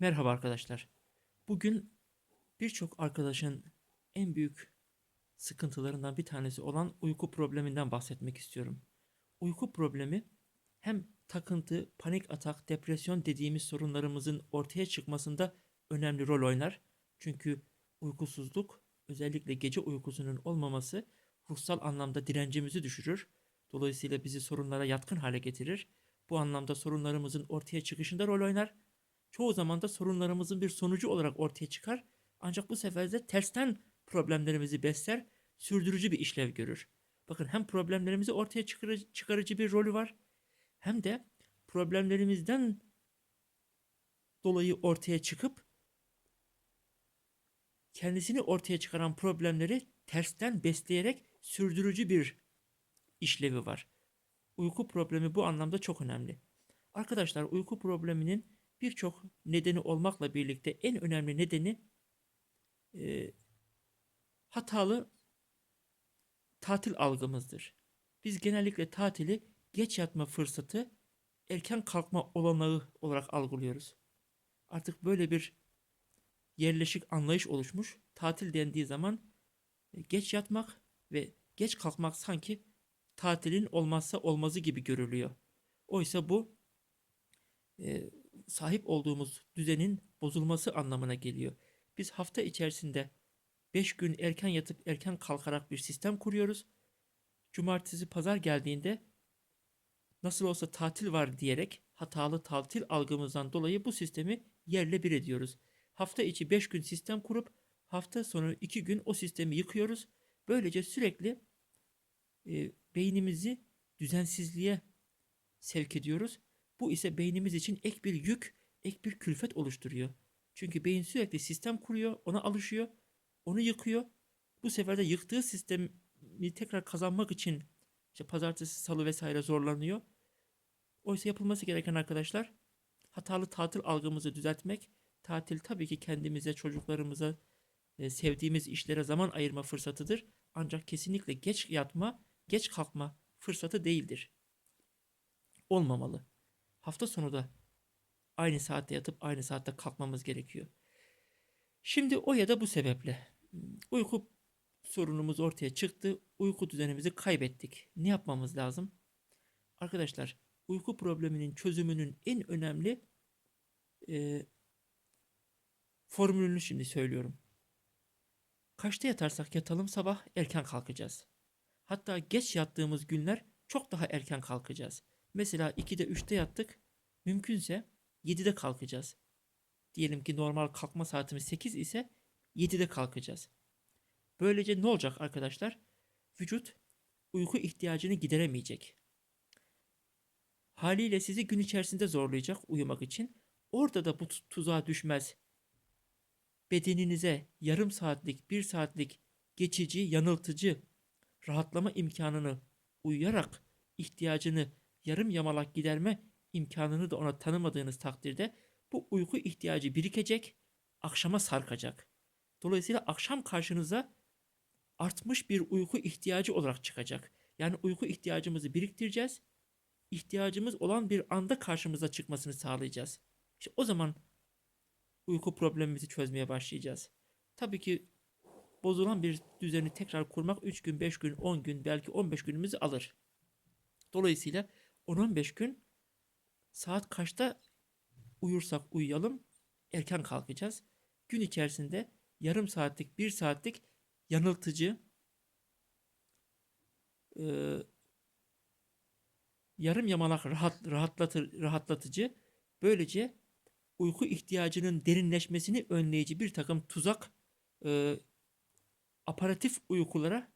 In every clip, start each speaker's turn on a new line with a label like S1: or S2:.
S1: Merhaba arkadaşlar. Bugün birçok arkadaşın en büyük sıkıntılarından bir tanesi olan uyku probleminden bahsetmek istiyorum. Uyku problemi hem takıntı, panik atak, depresyon dediğimiz sorunlarımızın ortaya çıkmasında önemli rol oynar. Çünkü uykusuzluk, özellikle gece uykusunun olmaması ruhsal anlamda direncimizi düşürür. Dolayısıyla bizi sorunlara yatkın hale getirir. Bu anlamda sorunlarımızın ortaya çıkışında rol oynar çoğu zaman da sorunlarımızın bir sonucu olarak ortaya çıkar. Ancak bu sefer de tersten problemlerimizi besler, sürdürücü bir işlev görür. Bakın hem problemlerimizi ortaya çıkarıcı, bir rolü var, hem de problemlerimizden dolayı ortaya çıkıp kendisini ortaya çıkaran problemleri tersten besleyerek sürdürücü bir işlevi var. Uyku problemi bu anlamda çok önemli. Arkadaşlar uyku probleminin birçok nedeni olmakla birlikte en önemli nedeni e, hatalı tatil algımızdır. Biz genellikle tatili geç yatma fırsatı, erken kalkma olanağı olarak algılıyoruz. Artık böyle bir yerleşik anlayış oluşmuş. Tatil dendiği zaman e, geç yatmak ve geç kalkmak sanki tatilin olmazsa olmazı gibi görülüyor. Oysa bu e, sahip olduğumuz düzenin bozulması anlamına geliyor. Biz hafta içerisinde 5 gün erken yatıp erken kalkarak bir sistem kuruyoruz. Cumartesi pazar geldiğinde nasıl olsa tatil var diyerek hatalı tatil algımızdan dolayı bu sistemi yerle bir ediyoruz. Hafta içi 5 gün sistem kurup hafta sonu 2 gün o sistemi yıkıyoruz. Böylece sürekli e, beynimizi düzensizliğe sevk ediyoruz bu ise beynimiz için ek bir yük, ek bir külfet oluşturuyor. Çünkü beyin sürekli sistem kuruyor, ona alışıyor, onu yıkıyor. Bu sefer de yıktığı sistemi tekrar kazanmak için işte pazartesi, salı vesaire zorlanıyor. Oysa yapılması gereken arkadaşlar hatalı tatil algımızı düzeltmek. Tatil tabii ki kendimize, çocuklarımıza, e, sevdiğimiz işlere zaman ayırma fırsatıdır. Ancak kesinlikle geç yatma, geç kalkma fırsatı değildir. Olmamalı hafta sonu da aynı saatte yatıp aynı saatte kalkmamız gerekiyor. Şimdi o ya da bu sebeple uyku sorunumuz ortaya çıktı. Uyku düzenimizi kaybettik. Ne yapmamız lazım? Arkadaşlar uyku probleminin çözümünün en önemli e, formülünü şimdi söylüyorum. Kaçta yatarsak yatalım sabah erken kalkacağız. Hatta geç yattığımız günler çok daha erken kalkacağız. Mesela 2'de 3'te yattık. Mümkünse 7'de kalkacağız. Diyelim ki normal kalkma saatimiz 8 ise 7'de kalkacağız. Böylece ne olacak arkadaşlar? Vücut uyku ihtiyacını gideremeyecek. Haliyle sizi gün içerisinde zorlayacak uyumak için. Orada da bu tuzağa düşmez. Bedeninize yarım saatlik, bir saatlik geçici, yanıltıcı rahatlama imkanını uyuyarak ihtiyacını yarım yamalak giderme imkanını da ona tanımadığınız takdirde bu uyku ihtiyacı birikecek, akşama sarkacak. Dolayısıyla akşam karşınıza artmış bir uyku ihtiyacı olarak çıkacak. Yani uyku ihtiyacımızı biriktireceğiz. İhtiyacımız olan bir anda karşımıza çıkmasını sağlayacağız. İşte o zaman uyku problemimizi çözmeye başlayacağız. Tabii ki bozulan bir düzeni tekrar kurmak 3 gün, 5 gün, 10 gün, belki 15 günümüzü alır. Dolayısıyla 10-15 gün saat kaçta uyursak uyuyalım erken kalkacağız. Gün içerisinde yarım saatlik, bir saatlik yanıltıcı, e, yarım yamalak rahat, rahatlatır, rahatlatıcı, böylece uyku ihtiyacının derinleşmesini önleyici bir takım tuzak, e, aparatif uykulara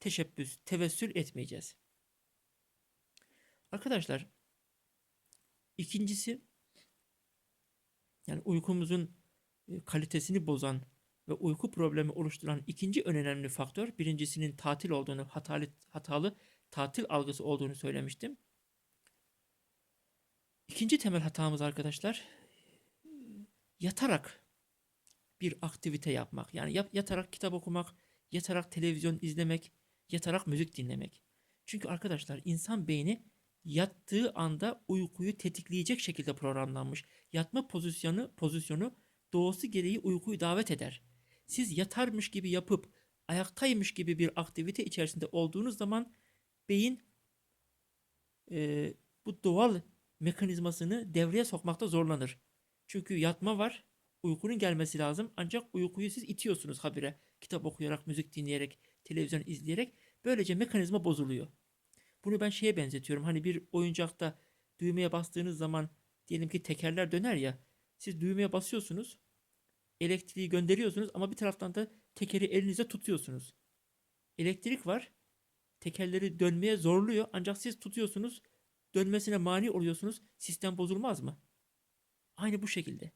S1: teşebbüs, tevessül etmeyeceğiz. Arkadaşlar ikincisi yani uykumuzun e, kalitesini bozan ve uyku problemi oluşturan ikinci önemli faktör birincisinin tatil olduğunu, hatalı, hatalı tatil algısı olduğunu söylemiştim. İkinci temel hatamız arkadaşlar yatarak bir aktivite yapmak. Yani yatarak kitap okumak, yatarak televizyon izlemek, yatarak müzik dinlemek. Çünkü arkadaşlar insan beyni yattığı anda uykuyu tetikleyecek şekilde programlanmış. Yatma pozisyonu pozisyonu doğası gereği uykuyu davet eder. Siz yatarmış gibi yapıp ayaktaymış gibi bir aktivite içerisinde olduğunuz zaman beyin e, bu doğal mekanizmasını devreye sokmakta zorlanır. Çünkü yatma var, uykunun gelmesi lazım. Ancak uykuyu siz itiyorsunuz habire. Kitap okuyarak, müzik dinleyerek, televizyon izleyerek. Böylece mekanizma bozuluyor. Bunu ben şeye benzetiyorum. Hani bir oyuncakta düğmeye bastığınız zaman diyelim ki tekerler döner ya. Siz düğmeye basıyorsunuz. Elektriği gönderiyorsunuz ama bir taraftan da tekeri elinizde tutuyorsunuz. Elektrik var. Tekerleri dönmeye zorluyor ancak siz tutuyorsunuz. Dönmesine mani oluyorsunuz. Sistem bozulmaz mı? Aynı bu şekilde.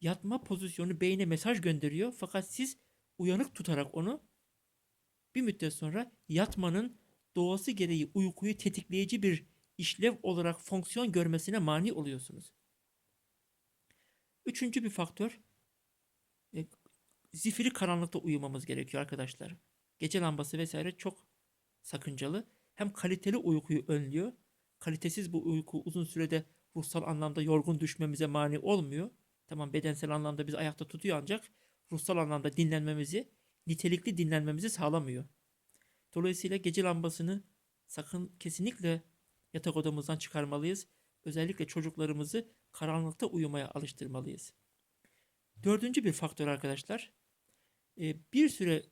S1: Yatma pozisyonu beyne mesaj gönderiyor fakat siz uyanık tutarak onu bir müddet sonra yatmanın doğası gereği uykuyu tetikleyici bir işlev olarak fonksiyon görmesine mani oluyorsunuz. Üçüncü bir faktör e, zifiri karanlıkta uyumamız gerekiyor arkadaşlar. Gece lambası vesaire çok sakıncalı. Hem kaliteli uykuyu önlüyor. Kalitesiz bu uyku uzun sürede ruhsal anlamda yorgun düşmemize mani olmuyor. Tamam bedensel anlamda bizi ayakta tutuyor ancak ruhsal anlamda dinlenmemizi, nitelikli dinlenmemizi sağlamıyor. Dolayısıyla gece lambasını sakın kesinlikle yatak odamızdan çıkarmalıyız. Özellikle çocuklarımızı karanlıkta uyumaya alıştırmalıyız. Dördüncü bir faktör arkadaşlar. e, Bir süre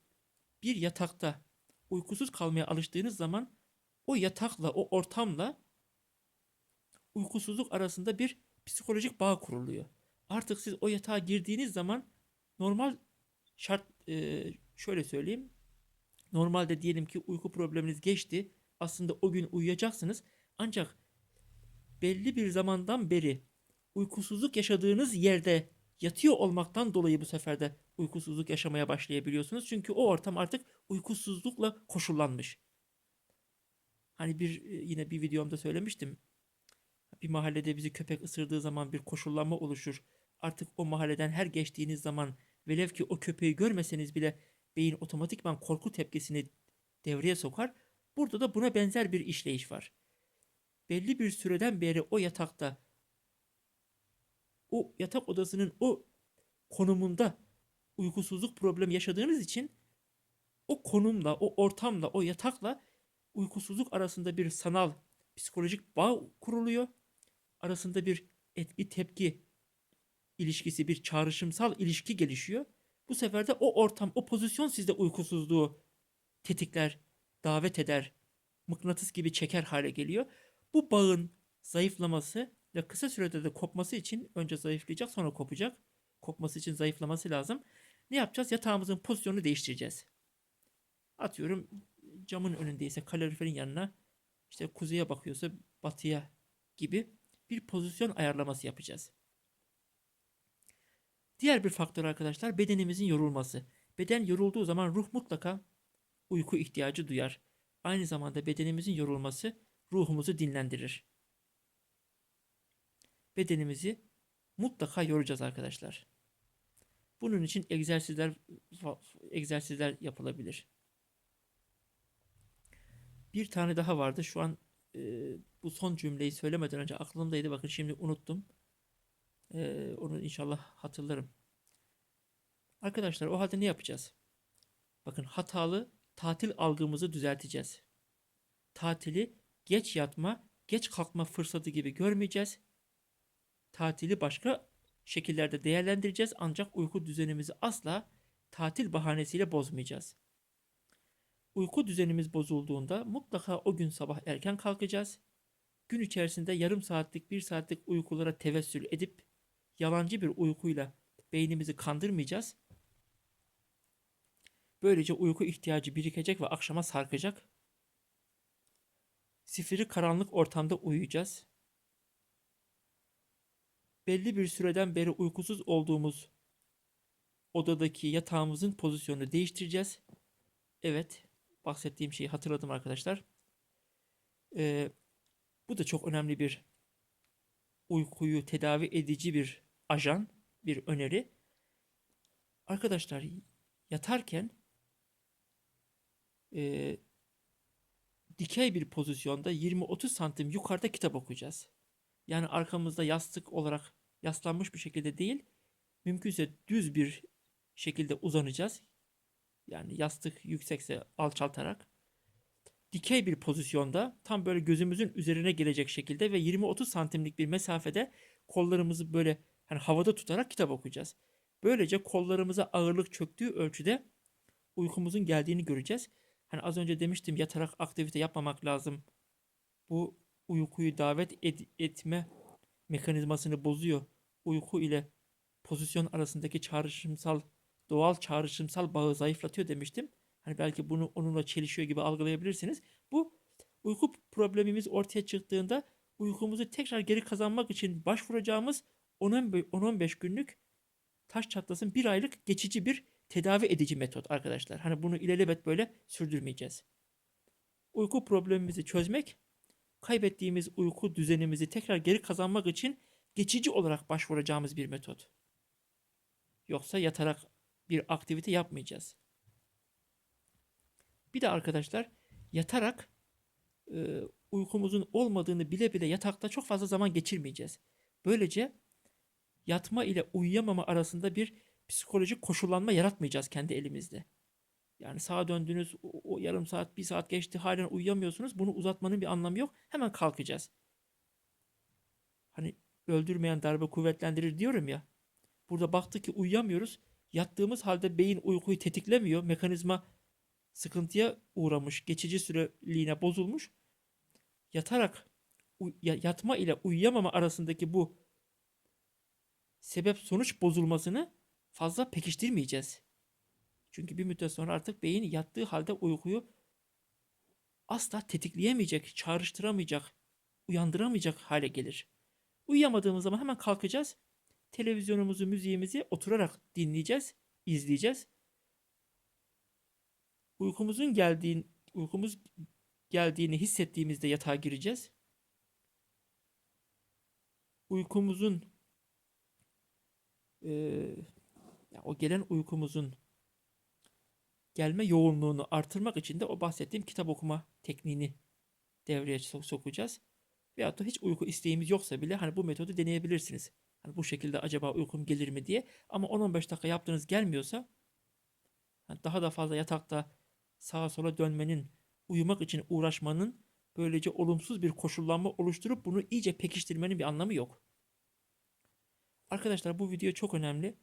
S1: bir yatakta uykusuz kalmaya alıştığınız zaman o yatakla, o ortamla uykusuzluk arasında bir psikolojik bağ kuruluyor. Artık siz o yatağa girdiğiniz zaman normal şart e, şöyle söyleyeyim. Normalde diyelim ki uyku probleminiz geçti. Aslında o gün uyuyacaksınız. Ancak belli bir zamandan beri uykusuzluk yaşadığınız yerde yatıyor olmaktan dolayı bu sefer de uykusuzluk yaşamaya başlayabiliyorsunuz. Çünkü o ortam artık uykusuzlukla koşullanmış. Hani bir e, yine bir videomda söylemiştim. Bir mahallede bizi köpek ısırdığı zaman bir koşullanma oluşur. Artık o mahalleden her geçtiğiniz zaman velev ki o köpeği görmeseniz bile beyin otomatikman korku tepkisini devreye sokar. Burada da buna benzer bir işleyiş var. Belli bir süreden beri o yatakta o yatak odasının o konumunda uykusuzluk problemi yaşadığınız için o konumla, o ortamla, o yatakla uykusuzluk arasında bir sanal psikolojik bağ kuruluyor. Arasında bir etki tepki ilişkisi, bir çağrışımsal ilişki gelişiyor. Bu sefer de o ortam, o pozisyon sizde uykusuzluğu tetikler, davet eder, mıknatıs gibi çeker hale geliyor. Bu bağın zayıflaması ve kısa sürede de kopması için önce zayıflayacak sonra kopacak. Kopması için zayıflaması lazım. Ne yapacağız? Yatağımızın pozisyonunu değiştireceğiz. Atıyorum camın önündeyse kaloriferin yanına işte kuzeye bakıyorsa batıya gibi bir pozisyon ayarlaması yapacağız. Diğer bir faktör arkadaşlar bedenimizin yorulması. Beden yorulduğu zaman ruh mutlaka uyku ihtiyacı duyar. Aynı zamanda bedenimizin yorulması ruhumuzu dinlendirir. Bedenimizi mutlaka yoracağız arkadaşlar. Bunun için egzersizler egzersizler yapılabilir. Bir tane daha vardı. Şu an e, bu son cümleyi söylemeden önce aklımdaydı. Bakın şimdi unuttum. E, onu inşallah hatırlarım. Arkadaşlar o halde ne yapacağız? Bakın hatalı tatil algımızı düzelteceğiz. Tatili geç yatma, geç kalkma fırsatı gibi görmeyeceğiz. Tatili başka şekillerde değerlendireceğiz ancak uyku düzenimizi asla tatil bahanesiyle bozmayacağız. Uyku düzenimiz bozulduğunda mutlaka o gün sabah erken kalkacağız. Gün içerisinde yarım saatlik, bir saatlik uykulara tevessül edip yalancı bir uykuyla beynimizi kandırmayacağız. Böylece uyku ihtiyacı birikecek ve akşama sarkacak. Sifiri karanlık ortamda uyuyacağız. Belli bir süreden beri uykusuz olduğumuz odadaki yatağımızın pozisyonunu değiştireceğiz. Evet, bahsettiğim şeyi hatırladım arkadaşlar. Ee, bu da çok önemli bir uykuyu tedavi edici bir ajan, bir öneri. Arkadaşlar yatarken e, dikey bir pozisyonda 20-30 santim yukarıda kitap okuyacağız. Yani arkamızda yastık olarak yaslanmış bir şekilde değil, mümkünse düz bir şekilde uzanacağız. Yani yastık yüksekse alçaltarak. Dikey bir pozisyonda tam böyle gözümüzün üzerine gelecek şekilde ve 20-30 santimlik bir mesafede kollarımızı böyle hani havada tutarak kitap okuyacağız. Böylece kollarımıza ağırlık çöktüğü ölçüde uykumuzun geldiğini göreceğiz. Hani az önce demiştim yatarak aktivite yapmamak lazım. Bu uykuyu davet ed- etme mekanizmasını bozuyor. Uyku ile pozisyon arasındaki çağrışımsal doğal çağrışımsal bağı zayıflatıyor demiştim. Hani belki bunu onunla çelişiyor gibi algılayabilirsiniz. Bu uyku problemimiz ortaya çıktığında uykumuzu tekrar geri kazanmak için başvuracağımız 10-15 günlük taş çatlasın bir aylık geçici bir tedavi edici metot arkadaşlar. Hani bunu ilelebet böyle sürdürmeyeceğiz. Uyku problemimizi çözmek, kaybettiğimiz uyku düzenimizi tekrar geri kazanmak için geçici olarak başvuracağımız bir metot. Yoksa yatarak bir aktivite yapmayacağız. Bir de arkadaşlar yatarak e, uykumuzun olmadığını bile bile yatakta çok fazla zaman geçirmeyeceğiz. Böylece yatma ile uyuyamama arasında bir psikolojik koşullanma yaratmayacağız kendi elimizde. Yani sağa döndünüz, o, o yarım saat, bir saat geçti, halen uyuyamıyorsunuz. Bunu uzatmanın bir anlamı yok. Hemen kalkacağız. Hani öldürmeyen darbe kuvvetlendirir diyorum ya. Burada baktık ki uyuyamıyoruz. Yattığımız halde beyin uykuyu tetiklemiyor. Mekanizma sıkıntıya uğramış, geçici süreliğine bozulmuş. Yatarak yatma ile uyuyamama arasındaki bu sebep sonuç bozulmasını fazla pekiştirmeyeceğiz. Çünkü bir müddet sonra artık beyin yattığı halde uykuyu asla tetikleyemeyecek, çağrıştıramayacak, uyandıramayacak hale gelir. Uyuyamadığımız zaman hemen kalkacağız. Televizyonumuzu, müziğimizi oturarak dinleyeceğiz, izleyeceğiz. Uykumuzun geldiğin, uykumuz geldiğini hissettiğimizde yatağa gireceğiz. Uykumuzun ya o gelen uykumuzun gelme yoğunluğunu artırmak için de o bahsettiğim kitap okuma tekniğini devreye so- sokacağız. Veyahut da hiç uyku isteğimiz yoksa bile hani bu metodu deneyebilirsiniz. Hani bu şekilde acaba uykum gelir mi diye. Ama 10-15 dakika yaptığınız gelmiyorsa hani daha da fazla yatakta sağa sola dönmenin, uyumak için uğraşmanın böylece olumsuz bir koşullanma oluşturup bunu iyice pekiştirmenin bir anlamı yok. Arkadaşlar bu video çok önemli.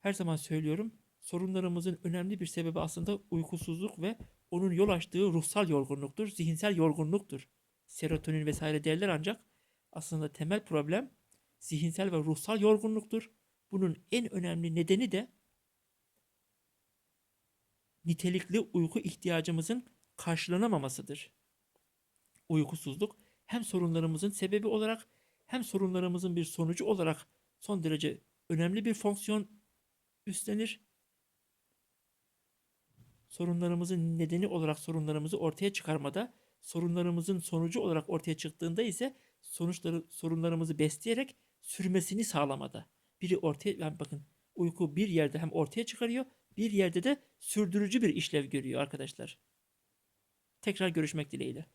S1: Her zaman söylüyorum. Sorunlarımızın önemli bir sebebi aslında uykusuzluk ve onun yol açtığı ruhsal yorgunluktur, zihinsel yorgunluktur. Serotonin vesaire derler ancak aslında temel problem zihinsel ve ruhsal yorgunluktur. Bunun en önemli nedeni de nitelikli uyku ihtiyacımızın karşılanamamasıdır. Uykusuzluk hem sorunlarımızın sebebi olarak hem sorunlarımızın bir sonucu olarak son derece önemli bir fonksiyon üstlenir. Sorunlarımızın nedeni olarak sorunlarımızı ortaya çıkarmada, sorunlarımızın sonucu olarak ortaya çıktığında ise sonuçları sorunlarımızı besleyerek sürmesini sağlamada. Biri ortaya yani bakın uyku bir yerde hem ortaya çıkarıyor, bir yerde de sürdürücü bir işlev görüyor arkadaşlar. Tekrar görüşmek dileğiyle.